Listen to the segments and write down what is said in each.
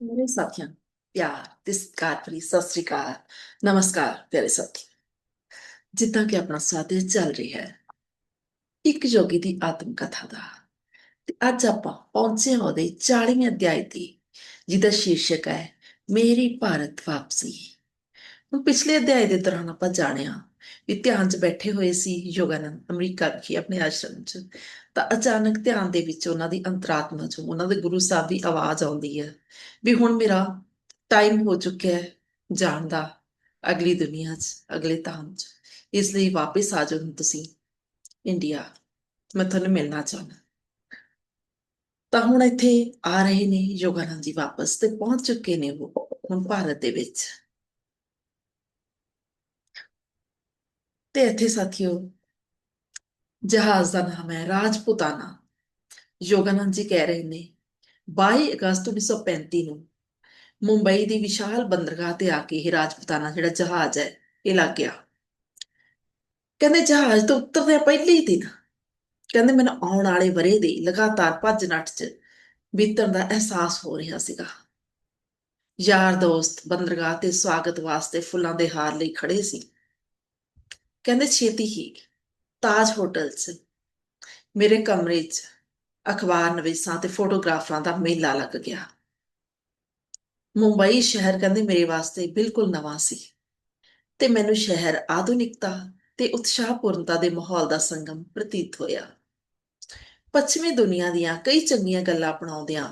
ਮੇਰੇ ਸਾਥੀਆਂ ਪਿਆਰ ਤੇ ਸਤਿਕਾਰ ਭਰੀ ਸਤਿ ਸ੍ਰੀ ਅਕਾਲ ਨਮਸਕਾਰ ਪਿਆਰੇ ਸਾਥੀ ਜਿੱਦਾਂ ਕਿ ਆਪਣਾ ਸਾਥ ਚੱਲ ਰਿਹਾ ਹੈ ਇੱਕ ਯੋਗੀ ਦੀ ਆਤਮ ਕਥਾ ਦਾ ਤੇ ਅੱਜ ਆਪਾਂ ਪਹੁੰਚੇ ਹਾਂ ਉਹਦੇ 40ਵੇਂ ਅਧਿਆਇ ਤੇ ਜਿਹਦਾ ਸ਼ੀਰਸ਼ਕ ਹੈ ਮੇਰੀ ਭਾਰਤ ਵਾਪਸੀ ਹੁਣ ਪਿਛਲੇ ਅਧਿਆਇ ਦੇ ਦੌਰਾਨ ਆਪਾਂ ਜਾਣਿਆ ਵੀ ਧਿਆਨ 'ਚ ਬੈਠੇ ਹੋਏ ਸੀ ਯੋਗਾਨੰਦ ਅਮਰੀਕਾ ਵਿਖੇ ਆਪਣੇ ਆਸ਼ਰਮ 'ਚ। ਤਾਂ ਅਚਾਨਕ ਧਿਆਨ ਦੇ ਵਿੱਚ ਉਹਨਾਂ ਦੀ ਅੰਤਰਾਤਮਾ 'ਚੋਂ, ਉਹਨਾਂ ਦੇ ਗੁਰੂ ਸਾਹਿਬ ਦੀ ਆਵਾਜ਼ ਆਉਂਦੀ ਹੈ ਵੀ ਹੁਣ ਮੇਰਾ ਟਾਈਮ ਹੋ ਚੁੱਕਿਆ ਹੈ ਜਾਣ ਦਾ ਅਗਲੀ ਦੁਨੀਆ 'ਚ, ਅਗਲੇ ਧਾਮ 'ਚ। ਇਸ ਲਈ ਵਾਪਸ ਆ ਜਾਓ ਤੁਸੀਂ ਇੰਡੀਆ। ਮੈਂ ਤੁਹਾਨੂੰ ਮਿਲਣਾ ਚਾਹੁੰਦਾ। ਤਾਂ ਹੁਣ ਇੱਥੇ ਆ ਰਹੇ ਨੇ ਯੋਗਾਨੰਦ ਜੀ ਵਾਪਸ ਤੇ ਪਹੁੰਚ ਚੁੱਕੇ ਨੇ ਉਹ ਹੁਣ ਭਾਰਤ ਦੇ ਵਿੱਚ। ਤੇ ਇੱਥੇ ਸਾਥੀਓ, ਜਹਾਜ਼ ਦਾ ਨਾਮ ਹੈ ਰਾਜਪੂਤਾਨਾ। ਯੋਗਾਨੰਦ ਜੀ ਕਹਿ ਰਹੇ ਨੇ 22 ਅਗਸਤ 1935 ਨੂੰ ਮੁੰਬਈ ਦੀ ਵਿਸ਼ਾਲ ਬੰਦਰਗਾਹ ਤੇ ਆ ਕੇ ਇਹ ਰਾਜਪੂਤਾਨਾ ਜਿਹੜਾ ਜਹਾਜ਼ ਹੈ, ਇਹ ਲੱਗ ਗਿਆ। ਕਹਿੰਦੇ ਜਹਾਜ਼ ਤੋਂ ਉਤਰਦੇ ਪਹਿਲੇ ਦਿਨ, ਕਹਿੰਦੇ ਮੈਨੂੰ ਆਉਣ ਵਾਲੇ ਵਰੇ ਦੇ ਲਗਾਤਾਰ ਭੱਜ ਨੱਠ ਚ ਬੀਤਣ ਦਾ ਅਹਿਸਾਸ ਹੋ ਰਿਹਾ ਸੀਗਾ। ਯਾਰ ਦੋਸਤ, ਬੰਦਰਗਾਹ ਤੇ ਸਵਾਗਤ ਵਾਸਤੇ ਫੁੱਲਾਂ ਦੇ ਹਾਰ ਲਈ ਖੜੇ ਸੀ। ਕਹਿੰਦੇ ਛੇਤੀ ਹੀ, ਤਾਜ ਹੋਟਲ 'ਚ, ਮੇਰੇ ਕਮਰੇ 'ਚ ਅਖਬਾਰ ਨਵੀਸਾਂ ਤੇ ਫੋਟੋਗ੍ਰਾਫਰਾਂ ਦਾ ਮੇਲਾ ਲੱਗ ਗਿਆ। ਮੁੰਬਈ ਸ਼ਹਿਰ ਕਹਿੰਦੇ ਮੇਰੇ ਵਾਸਤੇ ਬਿਲਕੁਲ ਨਵਾਂ ਸੀ ਤੇ ਮੈਨੂੰ ਸ਼ਹਿਰ ਆਧੁਨਿਕਤਾ ਤੇ ਉਤਸ਼ਾਹਪੂਰਨਤਾ ਦੇ ਮਾਹੌਲ ਦਾ ਸੰਗਮ ਪ੍ਰਤੀਤ ਹੋਇਆ। ਪੱਛਮੀ ਦੁਨੀਆ ਦੀਆਂ ਕਈ ਚੰਗੀਆਂ ਗੱਲਾਂ ਅਪਣਾਉਂਦਿਆਂ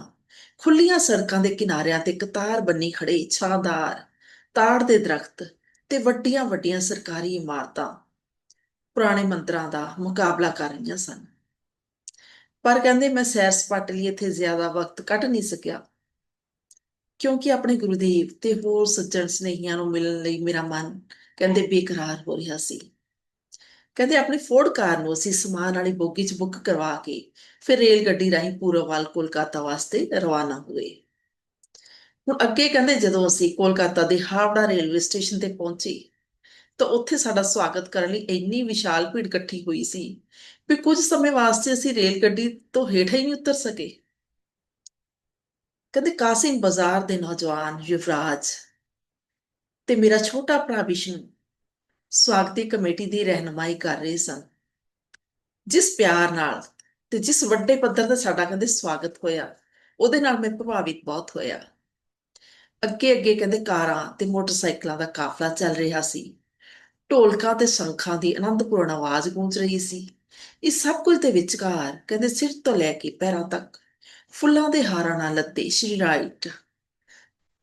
ਖੁੱਲੀਆਂ ਸੜਕਾਂ ਦੇ ਕਿਨਾਰਿਆਂ ਤੇ ਕਤਾਰ ਬੰਨੀ ਖੜੇ ਛਾਂਦਾਰ, ਤਾੜ ਦੇ ਦਰਖਤ ਤੇ ਵੱਡੀਆਂ ਵੱਡੀਆਂ ਸਰਕਾਰੀ ਇਮਾਰਤਾਂ ਪੁਰਾਣੇ ਮੰਤਰਾਂ ਦਾ ਮੁਕਾਬਲਾ ਕਰ ਰਹੀਆਂ ਸਨ। ਪਰ ਕਹਿੰਦੇ, ਮੈਂ ਸੈਰ ਸਪਾਟੇ ਲਈ ਇੱਥੇ ਜ਼ਿਆਦਾ ਵਕਤ ਕੱਢ ਨਹੀਂ ਸਕਿਆ। ਕਿਉਂਕਿ ਆਪਣੇ ਗੁਰੂਦੇਵ ਤੇ ਹੋਰ ਸੱਜਣ ਸਨੇਹੀਆਂ ਨੂੰ ਮਿਲਣ ਲਈ ਮੇਰਾ ਮਨ ਕਹਿੰਦੇ ਬੇਕਰਾਰ ਹੋ ਰਿਹਾ ਸੀ। ਕਹਿੰਦੇ, ਆਪਣੀ ਫੋਰਡ ਕਾਰ ਨੂੰ ਅਸੀਂ ਸਮਾਨ ਵਾਲੀ ਬੋਗੀ 'ਚ ਬੁੱਕ ਕਰਵਾ ਕੇ ਫਿਰ ਰੇਲ ਗੱਡੀ ਰਾਹੀਂ ਪੂਰਬ ਵੱਲ ਕੋਲਕਾਤਾ ਵਾਸਤੇ ਰਵਾਨਾ ਹੋਏ। ਹੁਣ ਅੱਗੇ ਕਹਿੰਦੇ, ਜਦੋਂ ਅਸੀਂ ਕੋਲਕਾਤਾ ਦੇ ਹਾਵੜਾ ਰੇਲਵੇ ਸਟੇਸ਼ਨ ਤੇ ਪਹੁੰਚੇ ਤਾਂ ਉੱਥੇ ਸਾਡਾ ਸਵਾਗਤ ਕਰਨ ਲਈ ਇੰਨੀ ਵਿਸ਼ਾਲ ਭੀੜ ਇਕੱਠੀ ਹੋਈ ਸੀ ਵੀ ਕੁਝ ਸਮੇਂ ਵਾਸਤੇ ਅਸੀਂ ਰੇਲ ਗੱਡੀ ਤੋਂ ਹੇਠਾਂ ਹੀ ਨਹੀਂ ਉਤਰ ਸਕੇ। ਕਹਿੰਦੇ ਕਾਸਿਮ ਬਾਜ਼ਾਰ ਦੇ ਨੌਜਵਾਨ ਯੁਵਰਾਜ ਤੇ ਮੇਰਾ ਛੋਟਾ ਭਰਾ ਵਿਸ਼ਨੂੰ ਸਵਾਗਤੀ ਕਮੇਟੀ ਦੀ ਰਹਿਨਮਾਈ ਕਰ ਰਹੇ ਸਨ। ਜਿਸ ਪਿਆਰ ਨਾਲ ਤੇ ਜਿਸ ਵੱਡੇ ਪੱਧਰ ਤੇ ਸਾਡਾ ਕਹਿੰਦੇ ਸਵਾਗਤ ਹੋਇਆ, ਉਹਦੇ ਨਾਲ ਮੈਂ ਪ੍ਰਭਾਵਿਤ ਬਹੁਤ ਹੋਇਆ। ਅੱਗੇ ਅੱਗੇ ਕਹਿੰਦੇ ਕਾਰਾਂ ਤੇ ਮੋਟਰਸਾਈਕਲਾਂ ਦਾ ਕਾਫਲਾ ਚੱਲ ਰਿਹਾ ਸੀ। ਢੋਲਕਾਂ ਤੇ ਸ਼ੰਖਾਂ ਦੀ ਆਨੰਦਪੂਰਨ ਆਵਾਜ਼ ਗੂੰਜ ਰਹੀ ਸੀ। ਇਸ ਸਭ ਕੁਝ ਦੇ ਵਿਚਕਾਰ ਕਹਿੰਦੇ ਸਿਰ ਤੋਂ ਲੈ ਕੇ ਪੈਰਾਂ ਤੱਕ ਫੁੱਲਾਂ ਦੇ ਹਾਰਾਂ ਨਾਲ ਲੱਦੇ ਸ਼੍ਰੀ ਰਾਈਟ।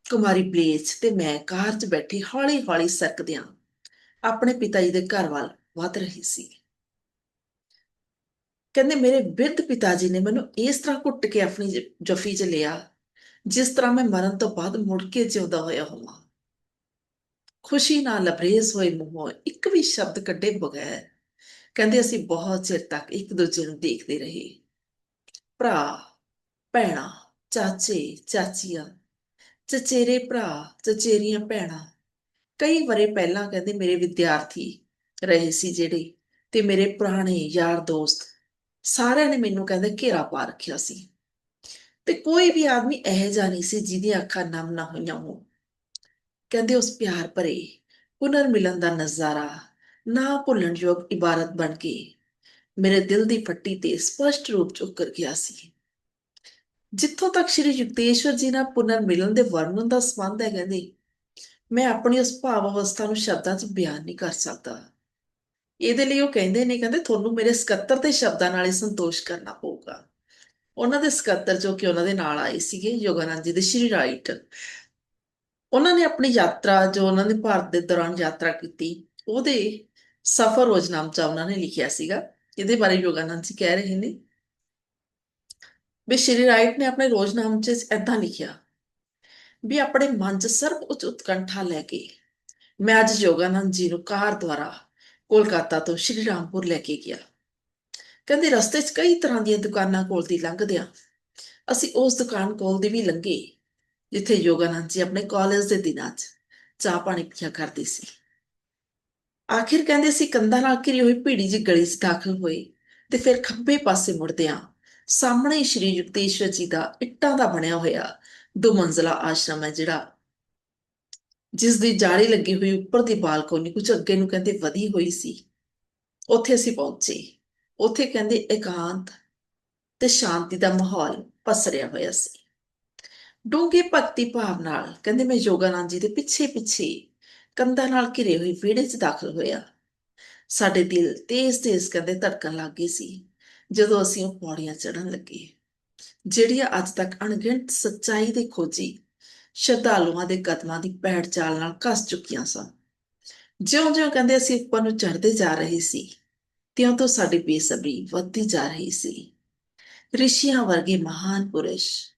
ਕੁਮਾਰੀ ਬਲੇਜ ਤੇ ਮੈਂ ਕਾਰ 'ਚ ਬੈਠੀ ਹੌਲੀ-ਹੌਲੀ ਸਰਕਦਿਆਂ ਆਪਣੇ ਪਿਤਾ ਜੀ ਦੇ ਘਰ ਵੱਲ ਵਧ ਰਹੀ ਸੀ। ਕਹਿੰਦੇ ਮੇਰੇ ਬਿਰਧ ਪਿਤਾ ਜੀ ਨੇ ਮੈਨੂੰ ਇਸ ਤਰ੍ਹਾਂ ਘੁੱਟ ਕੇ ਆਪਣੀ ਜਫ਼ੀ 'ਚ ਲਿਆ ਜਿਸ ਤਰ੍ਹਾਂ ਮੈਂ ਮਰਨ ਤੋਂ ਬਾਅਦ ਮੁੜ ਕੇ ਜਿਉਂਦਾ ਹੋਇਆ ਹੋਵਾਂ। ਖੁਸ਼ੀ ਨਾਲ ਲਬਰੇਜ਼ ਹੋਏ ਮੂੰਹੋਂ ਇੱਕ ਵੀ ਸ਼ਬਦ ਕੱਢੇ ਬਗੈਰ ਕਹਿੰਦੇ ਅਸੀਂ ਬਹੁਤ ਚਿਰ ਤੱਕ ਇੱਕ ਦੂਜੇ ਨੂੰ ਦੇਖਦੇ ਰਹੇ। ਭਰਾ, ਭੈਣਾਂ, ਚਾਚੇ, ਚਾਚੀਆਂ, ਚਚੇਰੇ ਭਰਾ, ਚਚੇਰੀਆਂ ਭੈਣਾਂ, ਕਈ ਵਰੇ ਪਹਿਲਾਂ ਕਹਿੰਦੇ ਮੇਰੇ ਵਿਦਿਆਰਥੀ ਰਹੇ ਸੀ ਜਿਹੜੇ ਤੇ ਮੇਰੇ ਪੁਰਾਣੇ ਯਾਰ ਦੋਸਤ ਸਾਰਿਆਂ ਨੇ ਮੈਨੂੰ ਕਹਿੰਦੇ ਘੇਰਾ ਪਾ ਰੱਖਿਆ ਸੀ। ਤੇ ਕੋਈ ਵੀ ਆਦਮੀ ਇਹੋ ਜਿਹਾ ਨਹੀਂ ਸੀ ਜਿਹਦੀਆਂ ਅੱਖਾਂ ਨਮ ਨਾ ਹੋਈਆਂ ਹੋਣ। ਕਹਿੰਦੇ ਉਸ ਪਿਆਰ ਭਰੇ ਪੁਨਰ ਮਿਲਨ ਦਾ ਨਜ਼ਾਰਾ ਨਾ ਭੁੱਲਣ ਯੋਗ ਇਬਾਰਤ ਬਣ ਕੇ ਮੇਰੇ ਦਿਲ ਦੀ ਫੱਟੀ ਤੇ ਸਪਸ਼ਟ ਰੂਪ ਚ ਉੱਕਰ ਗਿਆ ਸੀ। ਜਿੱਥੋਂ ਤੱਕ ਸ਼੍ਰੀ ਯੁਕਤੇਸ਼ਵਰ ਜੀ ਨਾਲ ਪੁਨਰ ਮਿਲਨ ਦੇ ਵਰਣਨ ਦਾ ਸੰਬੰਧ ਹੈ ਕਹਿੰਦੇ, ਮੈਂ ਆਪਣੀ ਉਸ ਭਾਵ ਅਵਸਥਾ ਨੂੰ ਸ਼ਬਦਾਂ 'ਚ ਬਿਆਨ ਨਹੀਂ ਕਰ ਸਕਦਾ। ਇਹਦੇ ਲਈ ਉਹ ਕਹਿੰਦੇ ਨੇ ਕਹਿੰਦੇ, ਤੁਹਾਨੂੰ ਮੇਰੇ ਸਕੱਤਰ ਤੇ ਸ਼ਬਦਾਂ ਨਾਲ ਹੀ ਸੰਤੋਸ਼ ਕਰਨਾ ਪਊਗਾ। ਉਹਨਾਂ ਦੇ ਸਕੱਤਰ ਜੋ ਕਿ ਉਹਨਾਂ ਦੇ ਨਾਲ ਆਏ ਸੀਗੇ, ਯੋਗਾਨੰਦ ਜੀ ਦੇ ਸ਼੍ਰੀ ਰਾਈਟ ਉਹਨਾਂ ਨੇ ਆਪਣੀ ਯਾਤਰਾ, ਜੋ ਉਹਨਾਂ ਨੇ ਭਾਰਤ ਦੇ ਦੌਰਾਨ ਯਾਤਰਾ ਕੀਤੀ, ਉਹਦੇ ਸਫ਼ਰ ਰੋਜ਼ਨਾਮਾ ਉਹਨਾਂ ਨੇ ਲਿਖਿਆ ਸੀਗਾ। ਇਹਦੇ ਬਾਰੇ ਯੋਗਾਨੰਦ ਜੀ ਕਹਿ ਰਹੇ ਨੇ। ਵੀ ਸ਼੍ਰੀ ਰਾਈਟ ਨੇ ਆਪਣੇ ਰੋਜ਼ਨਾਮੇ 'ਚ ਏਦਾਂ ਲਿਖਿਆ, ਵੀ ਆਪਣੇ ਮਨ 'ਚ ਸਰਬ ਉੱਚ ਉਤਕੰਠਾ ਲੈ ਕੇ ਮੈਂ ਅੱਜ ਯੋਗਾਨੰਦ ਜੀ ਨੂੰ ਕਾਰ ਦੁਆਰਾ ਕੋਲਕਾਤਾ ਤੋਂ ਸ਼੍ਰੀ ਰਾਮਪੁਰ ਲੈ ਕੇ ਗਿਆ। ਕਹਿੰਦੇ, ਰਸਤੇ 'ਚ ਕਈ ਤਰ੍ਹਾਂ ਦੀਆਂ ਦੁਕਾਨਾਂ ਕੋਲ ਦੀ ਲੰਘਦਿਆਂ ਅਸੀਂ ਉਸ ਦੁਕਾਨ ਕੋਲ ਦੀ ਵੀ ਲੰਘੇ। ਜਿੱਥੇ ਯੋਗਾਨੰਦ ਜੀ ਆਪਣੇ ਕਾਲਜ ਦੇ ਦਿਨਾਂ 'ਚ ਚਾਹ ਪਾਣੀ ਪੀਆ ਕਰਦੇ ਸੀ। ਆਖਿਰ ਕਹਿੰਦੇ ਸੀ, ਕੰਧਾਂ ਨਾਲ ਘਿਰੀ ਹੋਈ ਭੀੜੀ ਜਿਹੀ ਗਲੀ 'ਚ ਦਾਖਲ ਹੋਏ ਤੇ ਫਿਰ ਖੱਬੇ ਪਾਸੇ ਮੁੜਦਿਆਂ ਸਾਹਮਣੇ ਸ਼੍ਰੀ ਯੁਕਤੇਸ਼ਵਰ ਜੀ ਦਾ ਇੱਟਾਂ ਦਾ ਬਣਿਆ ਹੋਇਆ ਦੋ ਮੰਜ਼ਲਾ ਆਸ਼ਰਮ ਹੈ ਜਿਹੜਾ ਜਿਸ ਦੀ ਜਾਲੀ ਲੱਗੀ ਹੋਈ ਉੱਪਰ ਦੀ ਬਾਲਕੋਨੀ ਕੁਝ ਅੱਗੇ ਨੂੰ ਕਹਿੰਦੇ ਵਧੀ ਹੋਈ ਸੀ। ਉੱਥੇ ਅਸੀਂ ਪਹੁੰਚੇ। ਉੱਥੇ ਕਹਿੰਦੇ ਇਕਾਂਤ ਤੇ ਸ਼ਾਂਤੀ ਦਾ ਮਾਹੌਲ ਪਸਰਿਆ ਹੋਇਆ ਸੀ। ਡੂੰਘੇ ਭਗਤੀ ਭਾਵ ਨਾਲ, ਕਹਿੰਦੇ ਮੈਂ ਯੋਗਾਨੰਦ ਜੀ ਦੇ ਪਿੱਛੇ ਪਿੱਛੇ ਕੰਧਾਂ ਨਾਲ ਘਿਰੇ ਹੋਏ ਵਿਹੜੇ 'ਚ ਦਾਖਲ ਹੋਇਆ। ਸਾਡੇ ਦਿਲ ਤੇਜ਼-ਤੇਜ਼ ਕਹਿੰਦੇ ਧੜਕਣ ਲੱਗ ਗਏ ਸੀ, ਜਦੋਂ ਅਸੀਂ ਉਹ ਪੌੜੀਆਂ ਚੜ੍ਹਨ ਲੱਗੇ, ਜਿਹੜੀਆਂ ਅੱਜ ਤੱਕ ਅਣਗਿਣਤ ਸੱਚਾਈ ਦੇ ਖੋਜੀ, ਸ਼ਰਧਾਲੂਆਂ ਦੇ ਕਦਮਾਂ ਦੀ ਪੈੜ ਚਾਲ ਨਾਲ ਕੱਸ ਚੁੱਕੀਆਂ ਸਨ। ਜਿਉਂ-ਜਿਉਂ ਕਹਿੰਦੇ ਅਸੀਂ ਉੱਪਰ ਨੂੰ ਚੜ੍ਹਦੇ ਜਾ ਰਹੇ ਸੀ, ਤਿਉਂ ਤੋਂ ਸਾਡੀ ਬੇਸਬਰੀ ਵੱਧਦੀ ਜਾ ਰਹੀ ਸੀ। ਰਿਸ਼ੀਆਂ ਵਰਗੇ ਮਹਾਨ ਪੁਰਸ਼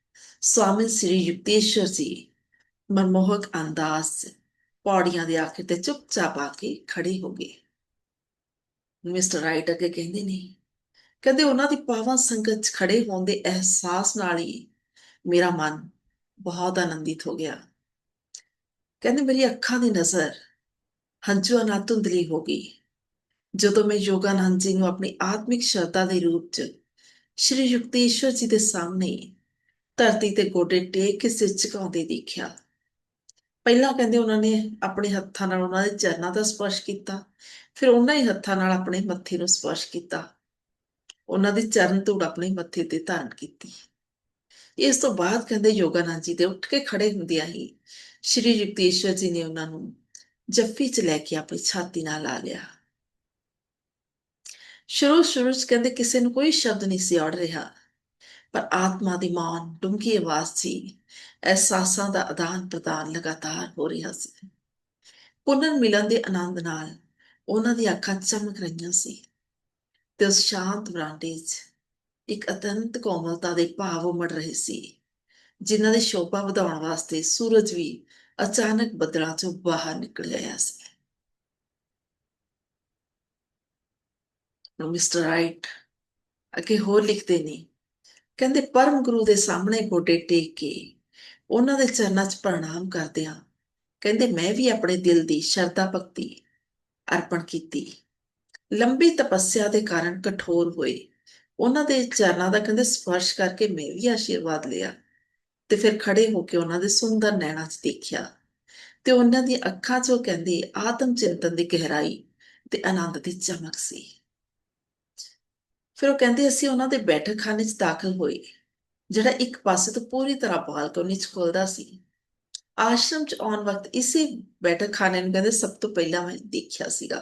ਸਵਾਮੀ ਸ੍ਰੀ ਯੁਕਤੇਸ਼ਵਰ ਜੀ ਮਨਮੋਹਕ ਅੰਦਾਜ਼ 'ਚ ਪੌੜੀਆਂ ਦੇ ਆਖਿਰ ਤੇ ਚੁੱਪਚਾਪ ਆ ਕੇ ਖੜੇ ਹੋ ਗਏ। ਮਿਸਟਰ ਰਾਈਟ ਅੱਗੇ ਕਹਿੰਦੇ ਨੇ ਕਹਿੰਦੇ ਉਹਨਾਂ ਦੀ ਪਾਵਨ ਸੰਗਤ 'ਚ ਖੜੇ ਹੋਣ ਦੇ ਅਹਿਸਾਸ ਨਾਲ ਹੀ ਮੇਰਾ ਮਨ ਬਹੁਤ ਆਨੰਦਿਤ ਹੋ ਗਿਆ। ਕਹਿੰਦੇ ਮੇਰੀ ਅੱਖਾਂ ਦੀ ਨਜ਼ਰ ਹੰਝੂਆਂ ਨਾਲ ਧੁੰਦਲੀ ਹੋ ਗਈ। ਜਦੋਂ ਮੈਂ ਯੋਗਾਨੰਦ ਜੀ ਨੂੰ ਆਪਣੀ ਆਤਮਿਕ ਸ਼ਰਧਾ ਦੇ ਰੂਪ 'ਚ ਸ਼੍ਰੀ ਯੁਕਤੇਸ਼ਵਰ ਜੀ ਦੇ ਸਾਹਮਣੇ ਧਰਤੀ ਤੇ ਗੋਡੇ ਟੇਕ ਕੇ ਸਿਰ ਝੁਕਾਉਂਦੇ ਦੇਖਿਆ। ਪਹਿਲਾਂ ਕਹਿੰਦੇ ਉਹਨਾਂ ਨੇ ਆਪਣੇ ਹੱਥਾਂ ਨਾਲ ਉਹਨਾਂ ਦੇ ਚਰਨਾਂ ਦਾ ਸਪਰਸ਼ ਕੀਤਾ, ਫਿਰ ਉਹਨਾਂ ਹੀ ਹੱਥਾਂ ਨਾਲ ਆਪਣੇ ਮੱਥੇ ਨੂੰ ਸਪਰਸ਼ ਕੀਤਾ। ਉਹਨਾਂ ਦੇ ਚਰਨ ਧੂੜ ਆਪਣੇ ਮੱਥੇ ਤੇ ਧਾਰਨ ਕੀਤੀ। ਇਸ ਤੋਂ ਬਾਅਦ ਕਹਿੰਦੇ ਯੋਗਾਨੰਦ ਜੀ ਦੇ ਉੱਠ ਕੇ ਖੜੇ ਹੁੰਦਿਆਂ ਹੀ ਸ਼੍ਰੀ ਯੁਕਤੇਸ਼ਵਰ ਜੀ ਨੇ ਉਹਨਾਂ ਨੂੰ ਜੱਫੀ 'ਚ ਲੈ ਕੇ ਆਪਣੀ ਛਾਤੀ ਨਾਲ ਲਾ ਲਿਆ। ਸ਼ੁਰੂ ਸ਼ੁਰੂ 'ਚ ਕਹਿੰਦੇ ਕਿਸੇ ਨੂੰ ਕੋਈ ਸ਼ਬਦ ਨਹੀਂ ਸੀ ਔੜ ਰਿਹਾ। ਪਰ ਆਤਮਾ ਦੀ ਮੌਨ ਡੂੰਘੀ ਆਵਾਜ਼ ਸੀ। ਅਹਿਸਾਸਾਂ ਦਾ ਆਦਾਨ ਪ੍ਰਦਾਨ ਲਗਾਤਾਰ ਹੋ ਰਿਹਾ ਸੀ। ਪੁਨਰ ਮਿਲਨ ਦੇ ਆਨੰਦ ਨਾਲ ਉਹਨਾਂ ਦੀ ਅੱਖਾਂ ਚਮਕ ਰਹੀਆਂ ਸੀ ਤੇ ਉਸ ਸ਼ਾਂਤ ਬਰਾਂਡੇ 'ਚ ਇੱਕ ਅਤੰਤ ਕੋਮਲਤਾ ਦੇ ਭਾਵ ਉਮੜ ਰਹੇ ਸੀ, ਜਿਨ੍ਹਾਂ ਦੇ ਸ਼ੋਭਾ ਵਧਾਉਣ ਵਾਸਤੇ ਸੂਰਜ ਵੀ ਅਚਾਨਕ ਬੱਦਲਾਂ 'ਚੋਂ ਬਾਹਰ ਨਿਕਲ ਗਿਆ ਸੀ। ਮਿਸਟਰ ਰਾਈਟ, ਅੱਗੇ ਹੋਰ ਲਿਖਦੇ ਨੇ ਕਹਿੰਦੇ, ਪਰਮ ਗੁਰੂ ਦੇ ਸਾਹਮਣੇ ਗੋਡੇ ਟੇਕ ਕੇ ਉਹਨਾਂ ਦੇ ਚਰਨਾਂ 'ਚ ਪ੍ਰਣਾਮ ਕਰਦਿਆਂ ਕਹਿੰਦੇ, ਮੈਂ ਵੀ ਆਪਣੇ ਦਿਲ ਦੀ ਸ਼ਰਧਾ ਭਗਤੀ ਅਰਪਣ ਕੀਤੀ। ਲੰਬੀ ਤਪੱਸਿਆ ਦੇ ਕਾਰਨ ਕਠੋਰ ਹੋਏ। ਉਹਨਾਂ ਦੇ ਚਰਨਾਂ ਦਾ ਕਹਿੰਦੇ, ਸਪਰਸ਼ ਕਰਕੇ ਮੈਂ ਵੀ ਆਸ਼ੀਰਵਾਦ ਲਿਆ ਤੇ ਫਿਰ ਖੜੇ ਹੋ ਕੇ ਉਹਨਾਂ ਦੇ ਸੁੰਦਰ ਨੈਣਾਂ 'ਚ ਦੇਖਿਆ। ਤੇ ਉਹਨਾਂ ਦੀ ਅੱਖਾਂ 'ਚੋਂ ਕਹਿੰਦੇ, ਆਤਮ ਚਿੰਤਨ ਦੀ ਗਹਿਰਾਈ ਤੇ ਆਨੰਦ ਦੀ ਚਮਕ ਸੀ। ਫਿਰ ਉਹ ਕਹਿੰਦੇ ਅਸੀਂ ਉਹਨਾਂ ਦੇ ਬੈਠਕ ਖਾਨੇ 'ਚ ਦਾਖਲ ਹੋਏ, ਜਿਹੜਾ ਇੱਕ ਪਾਸੇ ਤੋਂ ਪੂਰੀ ਤਰ੍ਹਾਂ ਬਾਲਕੋਨੀ 'ਚ ਖੁੱਲਦਾ ਸੀ। ਆਸ਼ਰਮ 'ਚ ਆਉਣ ਵਕਤ ਇਸੇ ਬੈਠਕ ਖਾਨੇ ਨੂੰ ਕਹਿੰਦੇ ਸਭ ਤੋਂ ਪਹਿਲਾਂ ਮੈਂ ਦੇਖਿਆ ਸੀਗਾ।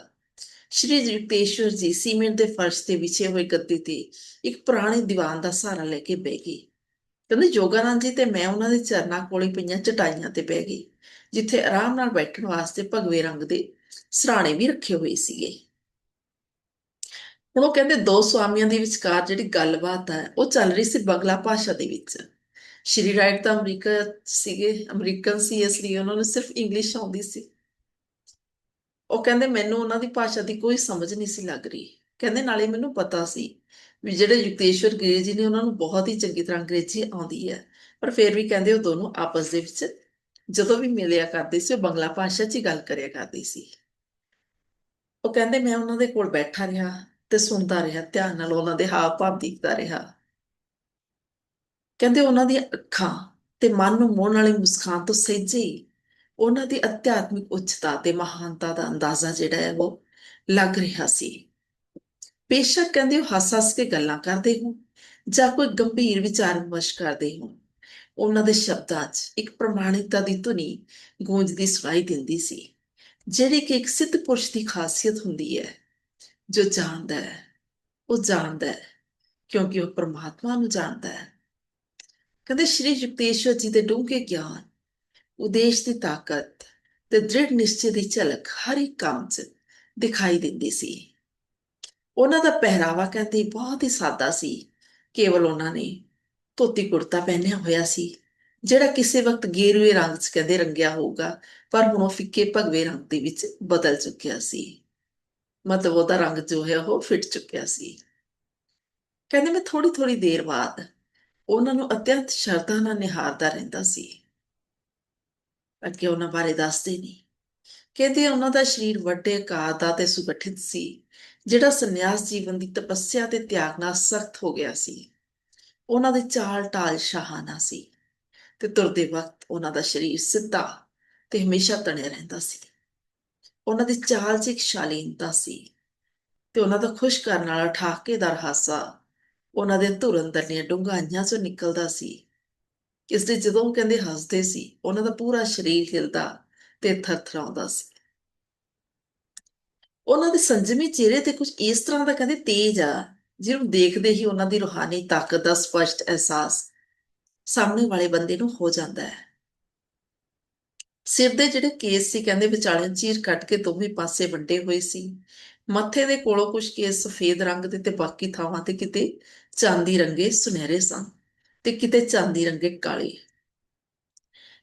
ਸ਼੍ਰੀ ਯੁਕਤੇਸ਼ਵਰ ਜੀ ਸੀਮੈਂਟ ਦੇ ਫਰਸ਼ ਤੇ ਵਿਛੇ ਹੋਏ ਗੱਦੇ ਤੇ ਇੱਕ ਪੁਰਾਣੇ ਦੀਵਾਨ ਦਾ ਸਹਾਰਾ ਲੈ ਕੇ ਬਹਿ ਗਏ। ਕਹਿੰਦੇ ਯੋਗਾਨੰਦ ਜੀ ਤੇ ਮੈਂ ਉਹਨਾਂ ਦੇ ਚਰਨਾਂ ਕੋਲੇ ਪਈਆਂ ਚਟਾਈਆਂ ਤੇ ਬਹਿ ਗਈ ਜਿੱਥੇ ਆਰਾਮ ਨਾਲ ਬੈਠਣ ਵਾਸਤੇ ਭਗਵੇ ਰੰਗ ਦੇ ਸਰਾਣੇ ਵੀ ਰੱਖੇ ਹੋਏ ਸੀਗੇ। ਹੁਣ ਉਹ ਕਹਿੰਦੇ ਦੋ ਸਵਾਮੀਆਂ ਦੇ ਵਿਚਕਾਰ ਜਿਹੜੀ ਗੱਲਬਾਤ ਹੈ, ਉਹ ਚੱਲ ਰਹੀ ਸੀ ਬੰਗਲਾ ਭਾਸ਼ਾ ਦੇ ਵਿੱਚ। ਸ਼੍ਰੀ ਰਾਈਟ ਤਾਂ ਅਮਰੀਕਾ ਸੀਗੇ, ਅਮਰੀਕਨ ਸੀ ਇਸ ਲਈ ਉਹਨਾਂ ਨੂੰ ਸਿਰਫ ਇੰਗਲਿਸ਼ ਆਉਂਦੀ ਸੀ। ਉਹ ਕਹਿੰਦੇ ਮੈਨੂੰ ਉਹਨਾਂ ਦੀ ਭਾਸ਼ਾ ਦੀ ਕੋਈ ਸਮਝ ਨਹੀਂ ਸੀ ਲੱਗ ਰਹੀ। ਕਹਿੰਦੇ ਨਾਲੇ ਮੈਨੂੰ ਪਤਾ ਸੀ ਵੀ ਜਿਹੜੇ ਯੁਕਤੇਸ਼ਵਰ ਗਿਰੀ ਜੀ ਨੇ ਉਹਨਾਂ ਨੂੰ ਬਹੁਤ ਹੀ ਚੰਗੀ ਤਰ੍ਹਾਂ ਅੰਗਰੇਜ਼ੀ ਆਉਂਦੀ ਹੈ, ਪਰ ਫਿਰ ਵੀ ਕਹਿੰਦੇ ਉਹ ਦੋਨੋਂ ਆਪਸ ਦੇ ਵਿੱਚ ਜਦੋਂ ਵੀ ਮਿਲਿਆ ਕਰਦੇ ਸੀ, ਉਹ ਬੰਗਲਾ ਭਾਸ਼ਾ 'ਚ ਹੀ ਗੱਲ ਕਰਿਆ ਕਰਦੇ ਸੀ। ਉਹ ਕਹਿੰਦੇ ਮੈਂ ਉਹਨਾਂ ਦੇ ਕੋਲ ਬੈਠਾ ਰਿਹਾ ਤੇ ਸੁਣਦਾ ਰਿਹਾ, ਧਿਆਨ ਨਾਲ ਉਹਨਾਂ ਦੇ ਹਾਵ ਭਾਵ ਦੇਖਦਾ ਰਿਹਾ। ਕਹਿੰਦੇ ਉਹਨਾਂ ਦੀਆਂ ਅੱਖਾਂ ਤੇ ਮਨ ਨੂੰ ਮੋਹਣ ਵਾਲੀ ਮੁਸਕਾਨ ਤੋਂ ਸਹਿਜੇ ਹੀ ਉਹਨਾਂ ਦੀ ਅਧਿਆਤਮਿਕ ਉੱਚਤਾ ਤੇ ਮਹਾਨਤਾ ਦਾ ਅੰਦਾਜ਼ਾ ਜਿਹੜਾ ਹੈ ਉਹ ਲੱਗ ਰਿਹਾ ਸੀ। ਬੇਸ਼ੱਕ ਕਹਿੰਦੇ ਉਹ ਹੱਸ-ਹੱਸ ਕੇ ਗੱਲਾਂ ਕਰਦੇ ਹੋ ਜਾਂ ਕੋਈ ਗੰਭੀਰ ਵਿਚਾਰ ਵਿਮਰਸ਼ ਕਰਦੇ ਹੋ ਉਹਨਾਂ ਦੇ ਸ਼ਬਦਾਂ 'ਚ ਇੱਕ ਪ੍ਰਮਾਣਿਕਤਾ ਦੀ ਧੁਨੀ ਗੂੰਜਦੀ ਸੁਣਾਈ ਦਿੰਦੀ ਸੀ, ਜਿਹੜੀ ਕਿ ਇੱਕ ਸਿੱਧ ਪੁਰਸ਼ ਦੀ ਖਾਸੀਅਤ ਹੁੰਦੀ ਹੈ। ਜੋ ਜਾਣਦਾ ਹੈ, ਉਹ ਜਾਣਦਾ ਹੈ, ਕਿਉਂਕਿ ਉਹ ਪਰਮਾਤਮਾ ਨੂੰ ਜਾਣਦਾ ਹੈ। ਕਹਿੰਦੇ ਸ਼੍ਰੀ ਯੁਕਤੇਸ਼ਵਰ ਜੀ ਦੇ ਡੂੰਘੇ ਗਿਆਨ, ਉਦੇਸ਼ ਦੀ ਤਾਕਤ ਤੇ ਦ੍ਰਿੜ ਨਿਸ਼ਚੇ ਦੀ ਝਲਕ ਹਰ ਇੱਕ ਕੰਮ 'ਚ ਦਿਖਾਈ ਦਿੰਦੀ ਸੀ। ਉਹਨਾਂ ਦਾ ਪਹਿਰਾਵਾ ਕਹਿੰਦੇ ਬਹੁਤ ਹੀ ਸਾਦਾ ਸੀ। ਕੇਵਲ ਉਹਨਾਂ ਨੇ ਧੋਤੀ ਕੁੜਤਾ ਪਹਿਨਿਆ ਹੋਇਆ ਸੀ, ਜਿਹੜਾ ਕਿਸੇ ਵਕਤ ਗੇਰੂਏ ਰੰਗ 'ਚ ਕਹਿੰਦੇ ਰੰਗਿਆ ਹੋਊਗਾ, ਪਰ ਹੁਣ ਉਹ ਫਿੱਕੇ ਭਗਵੇ ਰੰਗ ਦੇ ਵਿੱਚ ਬਦਲ ਚੁੱਕਿਆ ਸੀ। ਮਤਲਬ ਉਹਦਾ ਰੰਗ ਜੋ ਹੈ ਉਹ ਫਿਟ ਚੁੱਕਿਆ ਸੀ। ਕਹਿੰਦੇ ਮੈਂ ਥੋੜੀ ਥੋੜੀ ਦੇਰ ਬਾਅਦ ਉਹਨਾਂ ਨੂੰ ਅਤਿਅੰਤ ਸ਼ਰਧਾ ਨਾਲ ਨਿਹਾਰਦਾ ਰਹਿੰਦਾ ਸੀ। ਅੱਗੇ ਉਹਨਾਂ ਬਾਰੇ ਦੱਸਦੇ ਨਹੀਂ। ਕਹਿੰਦੇ ਉਹਨਾਂ ਦਾ ਸਰੀਰ ਵੱਡੇ ਆਕਾਰ ਦਾ ਤੇ ਸੁਗਠਿਤ ਸੀ, ਜਿਹੜਾ ਸੰਨਿਆਸ ਜੀਵਨ ਦੀ ਤਪੱਸਿਆ ਤੇ ਤਿਆਗ ਨਾਲ ਸਖਤ ਹੋ ਗਿਆ ਸੀ। ਉਹਨਾਂ ਦੇ ਚਾਲ ਢਾਲ ਸ਼ਾਹਾਨਾ ਸੀ ਤੇ ਤੁਰਦੇ ਵਕਤ ਉਹਨਾਂ ਦਾ ਸਰੀਰ ਸਿੱਧਾ ਤੇ ਹਮੇਸ਼ਾ ਤਣਿਆ ਰਹਿੰਦਾ ਸੀ। ਉਹਨਾਂ ਦੀ ਚਾਲ 'ਚ ਇੱਕ ਸ਼ਾਲੀਨਤਾ ਸੀ ਤੇ ਉਹਨਾਂ ਦਾ ਖੁਸ਼ ਕਰਨ ਵਾਲਾ ਠਾਕੇਦਾਰ ਹਾਸਾ ਉਹਨਾਂ ਦੇ ਧੁਰ ਅੰਦਰਲੀਆਂ ਡੂੰਘਾਈਆਂ 'ਚੋਂ ਨਿਕਲਦਾ ਸੀ। ਇਸ ਦੇ ਜਦੋਂ ਉਹ ਕਹਿੰਦੇ ਹੱਸਦੇ ਸੀ, ਉਹਨਾਂ ਦਾ ਪੂਰਾ ਸਰੀਰ ਹਿਲਦਾ ਤੇ ਥਰਥਰਾਉਂਦਾ ਸੀ। ਉਹਨਾਂ ਦੇ ਸੰਜਮੀ ਚਿਹਰੇ ਤੇ ਕੁਝ ਇਸ ਤਰ੍ਹਾਂ ਦਾ ਕਹਿੰਦੇ ਤੇਜ ਆ, ਜਿਹਨੂੰ ਦੇਖਦੇ ਹੀ ਉਹਨਾਂ ਦੀ ਰੂਹਾਨੀ ਤਾਕਤ ਦਾ ਸਪਸ਼ਟ ਅਹਿਸਾਸ ਸਾਹਮਣੇ ਵਾਲੇ ਬੰਦੇ ਨੂੰ ਹੋ ਜਾਂਦਾ ਹੈ। ਸਿਰ ਦੇ ਜਿਹੜੇ ਕੇਸ ਸੀ, ਕਹਿੰਦੇ ਵਿਚਾਲੇ ਚੀਰ ਕੱਟ ਕੇ ਦੋਵੇਂ ਪਾਸੇ ਵੰਡੇ ਹੋਏ ਸੀ। ਮੱਥੇ ਦੇ ਕੋਲੋਂ ਕੁਝ ਕੇਸ ਸਫੇਦ ਰੰਗ ਦੇ ਤੇ ਬਾਕੀ ਥਾਵਾਂ ਤੇ ਕਿਤੇ ਚਾਂਦੀ ਰੰਗੇ ਸੁਨਹਿਰੇ ਸਨ ਤੇ ਕਿਤੇ ਚਾਂਦੀ ਰੰਗੇ ਕਾਲੇ।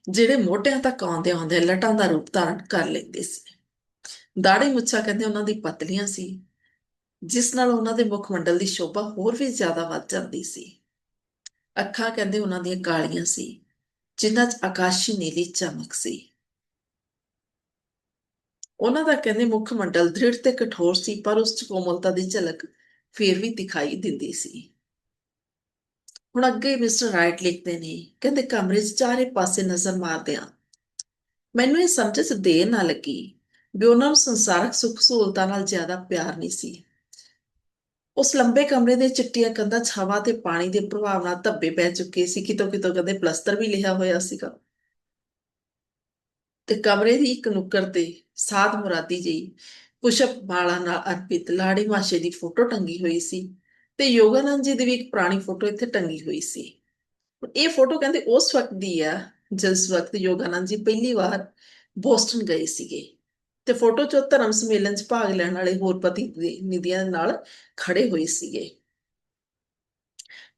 ਜਿਹੜੇ ਮੋਢਿਆਂ ਤੱਕ ਆਉਂਦੇ ਆਉਂਦੇ ਲਟਾਂ ਦਾ ਰੂਪ ਧਾਰਨ ਕਰ ਲੈਂਦੇ ਸੀ। ਦਾੜੀ ਮੁੱਛਾਂ ਕਹਿੰਦੇ ਉਹਨਾਂ ਦੀ ਪਤਲੀਆਂ ਸੀ, ਜਿਸ ਨਾਲ ਉਹਨਾਂ ਦੇ ਮੁਖ ਮੰਡਲ ਦੀ ਸ਼ੋਭਾ ਹੋਰ ਵੀ ਜ਼ਿਆਦਾ ਵੱਧ ਜਾਂਦੀ ਸੀ। ਅੱਖਾਂ ਕਹਿੰਦੇ ਉਹਨਾਂ ਦੀਆਂ ਕਾਲੀਆਂ ਸੀ। ਜਿਨ੍ਹਾਂ 'ਚ ਆਕਾਸ਼ੀ ਨੀਲੀ ਚਮਕ ਸੀ ਉਹਨਾਂ ਦਾ ਕਹਿੰਦੇ ਮੁੱਖ ਮੰਡਲ ਦ੍ਰਿੜ ਤੇ ਕਠੋਰ ਸੀ ਪਰ ਉਸ 'ਚ ਕੋਮਲਤਾ ਦੀ ਝਲਕ ਫੇਰ ਵੀ ਦਿਖਾਈ ਦਿੰਦੀ ਸੀ ਹੁਣ ਅੱਗੇ ਮਿਸਟਰ ਰਾਈਟ ਲਿਖਦੇ ਨੇ ਕਹਿੰਦੇ ਕਮਰੇ 'ਚ ਚਾਰੇ ਪਾਸੇ ਨਜ਼ਰ ਮਾਰਦਿਆਂ ਮੈਨੂੰ ਇਹ ਸਮਝ 'ਚ ਦੇਰ ਨਾ ਲੱਗੀ ਵੀ ਉਹਨਾਂ ਨੂੰ ਸੰਸਾਰਕ ਸੁੱਖ ਸਹੂਲਤਾਂ ਨਾਲ ਜ਼ਿਆਦਾ ਪਿਆਰ ਨਹੀਂ ਸੀ ਉਸ ਲੰਬੇ ਕਮਰੇ ਦੇ ਚਿੱਟੀਆਂ ਕੰਧਾਂ ਛਾਵਾਂ ਤੇ ਪਾਣੀ ਦੇ ਪ੍ਰਭਾਵ ਨਾਲ ਧੱਬੇ ਪੈ ਚੁੱਕੇ ਸੀ। ਕਿਤੋਂ ਕਿਤੋਂ ਕਹਿੰਦੇ ਪਲਸਤਰ ਵੀ ਲਿਆ ਹੋਇਆ ਸੀਗਾ। ਤੇ ਕਮਰੇ ਦੀ ਇੱਕ ਨੁੱਕਰ ਤੇ ਸਾਧ ਮੁਰਾਦੀ ਜੀ ਪੁਸ਼ਪ ਮਾਲਾ ਨਾਲ ਅਰਪਿਤ ਲਾੜੀ ਮਾਸ਼ੇ ਦੀ ਫੋਟੋ ਟੰਗੀ ਹੋਈ ਸੀ ਤੇ ਯੋਗਾਨੰਦ ਜੀ ਦੀ ਵੀ ਇੱਕ ਪੁਰਾਣੀ ਫੋਟੋ ਇੱਥੇ ਟੰਗੀ ਹੋਈ ਸੀ। ਇਹ ਫੋਟੋ ਕਹਿੰਦੇ ਉਸ ਵਕਤ ਦੀ ਆ ਜਿਸ ਵਕਤ ਯੋਗਾਨੰਦ ਜੀ ਪਹਿਲੀ ਵਾਰ ਬੋਸਟਨ ਗਏ ਸੀਗੇ। ਤੇ ਫੋਟੋ 'ਚ ਧਰਮ ਸੰਮੇਲਨ 'ਚ ਭਾਗ ਲੈਣ ਵਾਲੇ ਹੋਰ ਪਤੀ ਨਿਧੀਆਂ ਨਾਲ ਖੜੇ ਹੋਏ ਸੀਗੇ।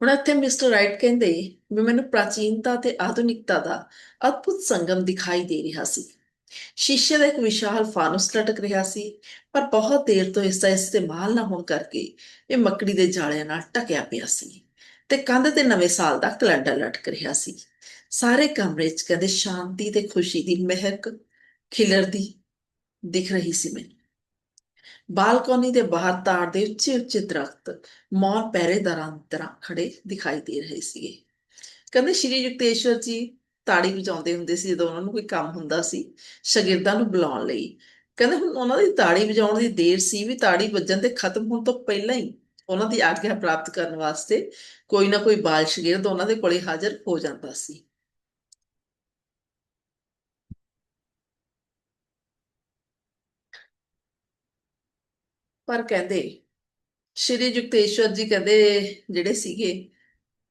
ਹੁਣ ਇੱਥੇ ਮਿਸਟਰ ਰਾਈਟ ਕਹਿੰਦੇ ਵੀ ਮੈਨੂੰ ਪ੍ਰਾਚੀਨਤਾ ਤੇ ਆਧੁਨਿਕਤਾ ਦਾ ਅਦਭੁਤ ਸੰਗਮ ਦਿਖਾਈ ਦੇ ਰਿਹਾ ਸੀ। ਸ਼ੀਸ਼ੇ ਦਾ ਇੱਕ ਵਿਸ਼ਾਲ ਫਾਨੁਸ ਲਟਕ ਰਿਹਾ ਸੀ, ਪਰ ਬਹੁਤ ਦੇਰ ਤੋਂ ਇਸ ਦਾ ਇਸਤੇਮਾਲ ਨਾ ਹੋਣ ਕਰਕੇ ਇਹ ਮੱਕੜੀ ਦੇ ਜਾਲਿਆਂ ਨਾਲ ਢਕਿਆ ਪਿਆ ਸੀ ਤੇ ਕੰਧ ਤੇ ਨਵੇਂ ਸਾਲ ਦਾ ਕੈਲੰਡਰ ਲਟਕ ਰਿਹਾ ਸੀ। ਸਾਰੇ ਕਮਰੇ 'ਚ ਕਹਿੰਦੇ ਸ਼ਾਂਤੀ ਤੇ ਖੁਸ਼ੀ ਦੀ ਮਹਿਕ ਖਿਲਰਦੀ ਦਿਖ ਰਹੀ ਸੀ ਮੈਨੂੰ। ਬਾਲਕੋਨੀ ਦੇ ਬਾਹਰ ਤਾੜ ਦੇ ਉੱਚੇ ਉੱਚੇ ਦਰਖਤ ਮੌਨ ਪਹਿਰੇਦਾਰਾਂ ਦੀ ਤਰ੍ਹਾਂ ਖੜੇ ਦਿਖਾਈ ਦੇ ਰਹੇ ਸੀਗੇ। ਕਹਿੰਦੇ ਸ਼੍ਰੀ ਯੁਕਤੇਸ਼ਵਰ ਜੀ ਤਾੜੀ ਵਜਾਉਂਦੇ ਹੁੰਦੇ ਸੀ ਜਦੋਂ ਉਹਨਾਂ ਨੂੰ ਕੋਈ ਕੰਮ ਹੁੰਦਾ ਸੀ ਸ਼ਾਗਿਰਦਾਂ ਨੂੰ ਬੁਲਾਉਣ ਲਈ। ਕਹਿੰਦੇ ਹੁਣ ਉਹਨਾਂ ਦੀ ਤਾੜੀ ਵਜਾਉਣ ਦੀ ਦੇਰ ਸੀ ਵੀ ਤਾੜੀ ਵੱਜਣ ਦੇ ਖਤਮ ਹੋਣ ਤੋਂ ਪਹਿਲਾਂ ਹੀ ਉਹਨਾਂ ਦੀ ਆਗਿਆ ਪ੍ਰਾਪਤ ਕਰਨ ਵਾਸਤੇ ਕੋਈ ਨਾ ਕੋਈ ਬਾਲ ਸ਼ਾਗਿਰਦ ਉਹਨਾਂ ਦੇ ਕੋਲੇ ਹਾਜ਼ਰ ਹੋ ਜਾਂਦਾ ਸੀ। ਪਰ ਕਹਿੰਦੇ, ਸ਼੍ਰੀ ਯੁਕਤੇਸ਼ਵਰ ਜੀ ਕਹਿੰਦੇ ਜਿਹੜੇ ਸੀਗੇ,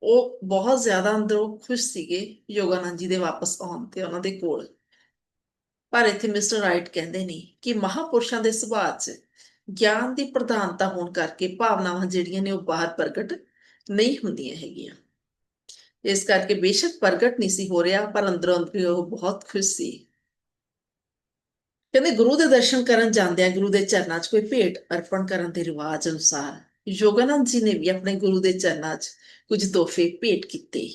ਉਹ ਬਹੁਤ ਜ਼ਿਆਦਾ ਅੰਦਰੋਂ ਖੁਸ਼ ਸੀਗੇ ਯੋਗਾਨੰਦ ਜੀ ਦੇ ਵਾਪਸ ਆਉਣ ਤੇ ਉਹਨਾਂ ਦੇ ਕੋਲ। ਪਰ ਇੱਥੇ ਮਿਸਟਰ ਰਾਈਟ ਕਹਿੰਦੇ ਨੇ ਕਿ ਮਹਾਪੁਰਸ਼ਾਂ ਦੇ ਸੁਭਾਅ 'ਚ ਗਿਆਨ ਦੀ ਪ੍ਰਧਾਨਤਾ ਹੋਣ ਕਰਕੇ ਭਾਵਨਾਵਾਂ ਜਿਹੜੀਆਂ ਨੇ ਉਹ ਬਾਹਰ ਪ੍ਰਗਟ ਨਹੀਂ ਹੁੰਦੀਆਂ ਹੈਗੀਆਂ। ਇਸ ਕਰਕੇ ਬੇਸ਼ੱਕ ਪ੍ਰਗਟ ਨਹੀਂ ਸੀ ਹੋ ਰਿਹਾ, ਪਰ ਅੰਦਰੋਂ ਅੰਦਰ ਉਹ ਬਹੁਤ ਖੁਸ਼ ਸੀ। ਕਹਿੰਦੇ ਗੁਰੂ ਦੇ ਦਰਸ਼ਨ ਕਰਨ ਜਾਂਦਿਆਂ ਗੁਰੂ ਦੇ ਚਰਨਾਂ 'ਚ ਕੋਈ ਭੇਟ ਅਰਪਣ ਕਰਨ ਦੇ ਰਿਵਾਜ ਅਨੁਸਾਰ ਯੋਗਾਨੰਦ ਜੀ ਨੇ ਵੀ ਆਪਣੇ ਗੁਰੂ ਦੇ ਚਰਨਾਂ 'ਚ ਕੁਝ ਤੋਹਫੇ ਭੇਟ ਕੀਤੇ।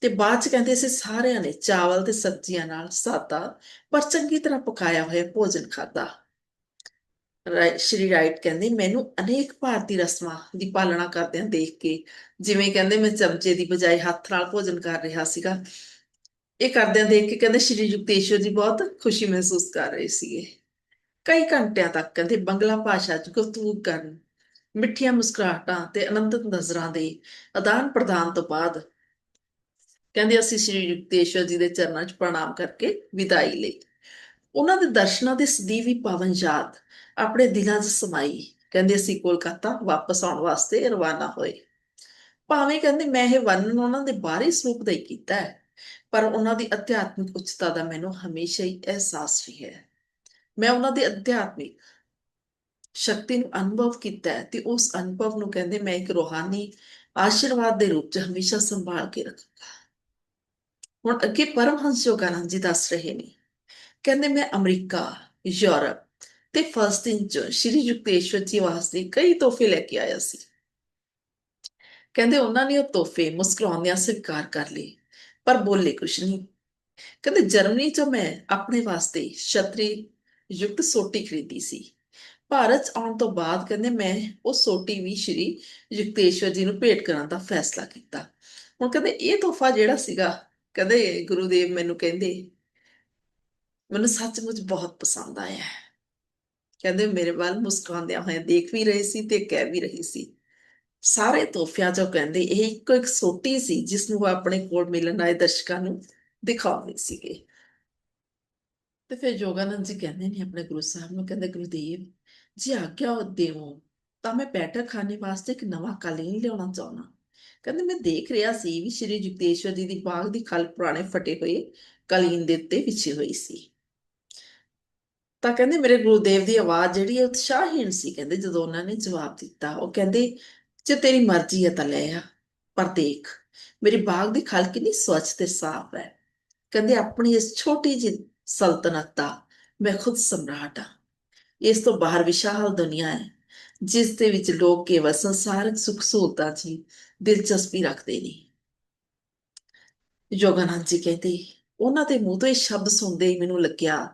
ਤੇ ਬਾਅਦ 'ਚ ਕਹਿੰਦੇ ਅਸੀਂ ਸਾਰਿਆਂ ਨੇ ਚਾਵਲ ਤੇ ਸਬਜ਼ੀਆਂ ਨਾਲ ਸਾਦਾ ਪਰ ਚੰਗੀ ਤਰ੍ਹਾਂ ਪਕਾਇਆ ਹੋਇਆ ਭੋਜਨ ਖਾਧਾ। ਰਾਈ- ਸ਼੍ਰੀ ਰਾਈਟ ਕਹਿੰਦੇ, ਮੈਨੂੰ ਅਨੇਕ ਭਾਰਤੀ ਰਸਮਾਂ ਦੀ ਪਾਲਣਾ ਕਰਦਿਆਂ ਦੇਖ ਕੇ, ਜਿਵੇਂ ਕਹਿੰਦੇ ਮੈਂ ਚਮਚੇ ਦੀ ਬਜਾਏ ਹੱਥ ਨਾਲ ਭੋਜਨ ਕਰ ਰਿਹਾ ਸੀਗਾ ਇਹ ਕਰਦਿਆਂ ਦੇਖ ਕੇ ਕਹਿੰਦੇ ਸ਼੍ਰੀ ਯੁਕਤੇਸ਼ਵਰ ਜੀ ਬਹੁਤ ਖੁਸ਼ੀ ਮਹਿਸੂਸ ਕਰ ਰਹੇ ਸੀਗੇ। ਕਈ ਘੰਟਿਆਂ ਤੱਕ ਕਹਿੰਦੇ ਬੰਗਲਾ ਭਾਸ਼ਾ 'ਚ ਗੁਫ਼ਤਗੂ ਕਰਨ, ਮਿੱਠੀਆਂ ਮੁਸਕਰਾਹਟਾਂ ਤੇ ਅਨੰਤ ਨਜ਼ਰਾਂ ਦੇ ਆਦਾਨ ਪ੍ਰਦਾਨ ਤੋਂ ਬਾਅਦ ਕਹਿੰਦੇ ਅਸੀਂ ਸ਼੍ਰੀ ਯੁਕਤੇਸ਼ਵਰ ਜੀ ਦੇ ਚਰਨਾਂ 'ਚ ਪ੍ਰਣਾਮ ਕਰਕੇ ਵਿਦਾਈ ਲਈ। ਉਹਨਾਂ ਦੇ ਦਰਸ਼ਨਾਂ ਦੇ ਸਦੀਵੀ ਪਾਵਨ ਯਾਦ, ਆਪਣੇ ਦਿਲਾਂ 'ਚ ਸਮਾਈ, ਕਹਿੰਦੇ ਅਸੀਂ ਕੋਲਕਾਤਾ ਵਾਪਸ ਆਉਣ ਵਾਸਤੇ ਰਵਾਨਾ ਹੋਏ। ਭਾਵੇਂ ਕਹਿੰਦੇ ਮੈਂ ਇਹ ਵਰਣਨ ਉਹਨਾਂ ਦੇ ਬਾਹਰੀ ਸਰੂਪ ਦਾ ਹੀ ਕੀਤਾ ਹੈ ਪਰ ਉਹਨਾਂ ਦੀ ਅਧਿਆਤਮਿਕ ਉੱਚਤਾ ਦਾ ਮੈਨੂੰ ਹਮੇਸ਼ਾ ਹੀ ਅਹਿਸਾਸ ਵੀ ਹੈ। ਮੈਂ ਉਹਨਾਂ ਦੀ ਅਧਿਆਤਮਿਕ ਸ਼ਕਤੀ ਨੂੰ ਅਨੁਭਵ ਕੀਤਾ ਹੈ ਤੇ ਉਸ ਅਨੁਭਵ ਨੂੰ ਕਹਿੰਦੇ ਮੈਂ ਇੱਕ ਰੋਹਾਨੀ ਆਸ਼ੀਰਵਾਦ ਦੇ ਰੂਪ 'ਚ ਹਮੇਸ਼ਾ ਸੰਭਾਲ ਕੇ ਰੱਖਾਂਗਾ। ਹੁਣ ਅੱਗੇ ਪਰਮਹੰਸ ਯੋਗਾਨੰਦ ਜੀ ਦੱਸ ਰਹੇ ਨੇ। ਕਹਿੰਦੇ ਮੈਂ ਅਮਰੀਕਾ, ਯੂਰਪ ਤੇ ਫਲਸਤੀਨ 'ਚ ਸ਼੍ਰੀ ਯੁਕਤੇਸ਼ਵਰ ਜੀ ਵਾਸਤੇ ਕਈ ਤੋਹਫੇ ਲੈ ਕੇ ਆਇਆ ਸੀ। ਕਹਿੰਦੇ ਉਹਨਾਂ ਨੇ ਉਹ ਤੋਹਫੇ ਮੁਸਕਰਾਉਂਦਿਆਂ ਸਵੀਕਾਰ ਕਰ ਲਏ। ਪਰ ਬੋਲੇ ਕੁਛ ਨਹੀਂ। ਕਹਿੰਦੇ, ਜਰਮਨੀ 'ਚੋਂ ਮੈਂ ਆਪਣੇ ਵਾਸਤੇ ਛਤਰੀ ਯੁਕਤ ਸੋਟੀ ਖਰੀਦੀ ਸੀ। ਭਾਰਤ ਆਉਣ ਤੋਂ ਬਾਅਦ ਕਹਿੰਦੇ, ਮੈਂ ਉਹ ਸੋਟੀ ਵੀ ਸ਼੍ਰੀ ਯੁਕਤੇਸ਼ਵਰ ਜੀ ਨੂੰ ਭੇਟ ਕਰਨ ਦਾ ਫੈਸਲਾ ਕੀਤਾ। ਹੁਣ ਕਹਿੰਦੇ, ਇਹ ਤੋਹਫਾ ਜਿਹੜਾ ਸੀਗਾ, ਕਹਿੰਦੇ, ਗੁਰੂਦੇਵ ਮੈਨੂੰ ਕਹਿੰਦੇ, ਮੈਨੂੰ ਸੱਚਮੁੱਚ ਬਹੁਤ ਪਸੰਦ ਆਇਆ ਕਹਿੰਦੇ, ਮੇਰੇ ਵੱਲ ਮੁਸਕਰਾਉਂਦਿਆਂ ਹੋਏ ਦੇਖ ਵੀ ਰਹੇ ਸੀ ਤੇ ਕਹਿ ਵੀ ਰਹੀ ਸੀ। ਸਾਰੇ ਤੋਹਫਿਆਂ ਚੋਂ ਕਹਿੰਦੇ, ਇਹ ਇੱਕੋ ਇੱਕ ਸੋਟੀ ਸੀ ਜਿਸ ਨੂੰ ਉਹ ਆਪਣੇ ਕੋਲ ਮਿਲਣ ਆਏ ਦਰਸ਼ਕਾਂ ਨੂੰ ਦਿਖਾਉਂਦੇ ਸੀਗੇ। ਤੇ ਫਿਰ ਯੋਗਾਨੰਦ ਜੀ ਕਹਿੰਦੇ ਨੇ ਆਪਣੇ ਗੁਰੂ ਸਾਹਿਬ ਨੂੰ, ਕਹਿੰਦੇ ਗੁਰੂਦੇਵ ਜੀ ਆਗਿਆ ਦੇਵੋ, ਤਾਂ ਮੈਂ ਬੈਠਕ ਖਾਣੇ ਵਾਸਤੇ ਇੱਕ ਨਵਾਂ ਕਾਲੀਨ ਲਿਆਉਣਾ ਚਾਹੁੰਦਾ। ਕਹਿੰਦੇ ਮੈਂ ਦੇਖ ਰਿਹਾ ਸੀ ਵੀ ਸ਼੍ਰੀ ਜੁਗਤੇਸ਼ਵਰ ਜੀ ਦੀ ਬਾਗ ਦੀ ਖਲ ਪੁਰਾਣੇ ਫਟੇ ਹੋਏ ਕਾਲੀਨ ਦੇ ਉੱਤੇ ਵਿਛੀ ਹੋਈ ਸੀ। ਤਾਂ ਕਹਿੰਦੇ ਮੇਰੇ ਗੁਰੂਦੇਵ ਦੀ ਆਵਾਜ਼ ਜਿਹੜੀ ਹੈ ਉਤਸ਼ਾਹਹੀਣ ਸੀ, ਕਹਿੰਦੇ ਜਦੋਂ ਉਹਨਾਂ ਨੇ ਜਵਾਬ ਦਿੱਤਾ, ਉਹ ਕਹਿੰਦੇ ਜੇ ਤੇਰੀ ਮਰਜ਼ੀ ਹੈ ਤਾਂ ਲੈ ਆ, ਪਰ ਦੇਖ, ਮੇਰੀ ਬਾਗ ਦੀ ਖਲ ਕਿੰਨੀ ਸਵੱਛ ਤੇ ਸਾਫ਼ ਹੈ। ਕਹਿੰਦੇ ਆਪਣੀ ਇਸ ਛੋਟੀ ਜਿਹੀ ਸਲਤਨਤ ਦਾ ਮੈਂ ਖੁਦ ਸਮਰਾਟ ਹਾਂ। ਇਸ ਤੋਂ ਬਾਹਰ ਵਿਸ਼ਾਲ ਦੁਨੀਆ ਹੈ, ਜਿਸ ਦੇ ਵਿੱਚ ਲੋਕ ਕੇਵਲ ਸੰਸਾਰਕ ਸੁੱਖ ਸਹੂਲਤਾਂ 'ਚ ਹੀ ਦਿਲਚਸਪੀ ਰੱਖਦੇ ਨੇ। ਯੋਗਾਨੰਦ ਜੀ ਕਹਿੰਦੇ, ਉਹਨਾਂ ਦੇ ਮੂੰਹ ਤੋਂ ਇਹ ਸ਼ਬਦ ਸੁਣਦੇ ਹੀ ਮੈਨੂੰ ਲੱਗਿਆ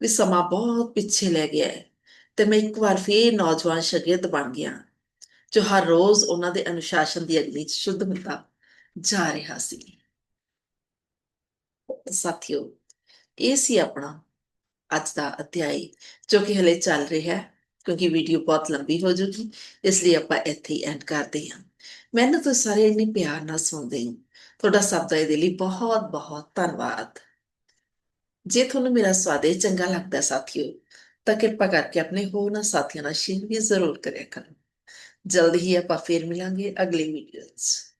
ਵੀ ਸਮਾਂ ਬਹੁਤ ਪਿੱਛੇ ਲੈ ਗਿਆ ਹੈ ਤੇ ਮੈਂ ਇੱਕ ਵਾਰ ਫੇਰ ਨੌਜਵਾਨ ਸ਼ਾਗਿਰਦ ਬਣ ਗਿਆ। ਜੋ ਹਰ ਰੋਜ਼ ਉਹਨਾਂ ਦੇ ਅਨੁਸ਼ਾਸਨ ਦੀ ਅਗਨੀ 'ਚ ਸ਼ੁੱਧ ਹੁੰਦਾ ਜਾ ਰਿਹਾ ਸੀ। ਸਾਥੀਓ, ਇਹ ਸੀ ਆਪਣਾ ਅੱਜ ਦਾ ਅਧਿਆਇ, ਜੋ ਕਿ ਹਲੇ ਚੱਲ ਰਿਹਾ ਹੈ, ਕਿਉਂਕਿ ਵੀਡੀਓ ਬਹੁਤ ਲੰਬੀ ਹੋ ਜੂਗੀ, ਇਸ ਲਈ ਆਪਾਂ ਇੱਥੇ ਹੀ ਐਂਡ ਕਰਦੇ ਹਾਂ। ਮੈਨੂੰ ਤੁਸੀਂ ਸਾਰੇ ਇੰਨੇ ਪਿਆਰ ਨਾਲ ਸੁਣਦੇ ਹੋ। ਤੁਹਾਡਾ ਸਭ ਦਾ ਇਹਦੇ ਲਈ ਬਹੁਤ ਬਹੁਤ ਧੰਨਵਾਦ। ਜੇ ਤੁਹਾਨੂੰ ਮੇਰਾ ਸਵਾਦੇ ਚੰਗਾ ਲੱਗਦਾ ਸਾਥੀਓ, ਤਾਂ ਕਿਰਪਾ ਕਰਕੇ ਆਪਣੇ ਹੋਰਨਾਂ ਸਾਥੀਆਂ ਨਾਲ ਸ਼ੇਅਰ ਵੀ ਜ਼ਰੂਰ ਕਰਿਆ ਕਰੋ। ਜਲਦ ਹੀ ਆਪਾਂ ਫੇਰ ਮਿਲਾਂਗੇ ਅਗਲੇ ਵੀਡੀਓ 'ਚ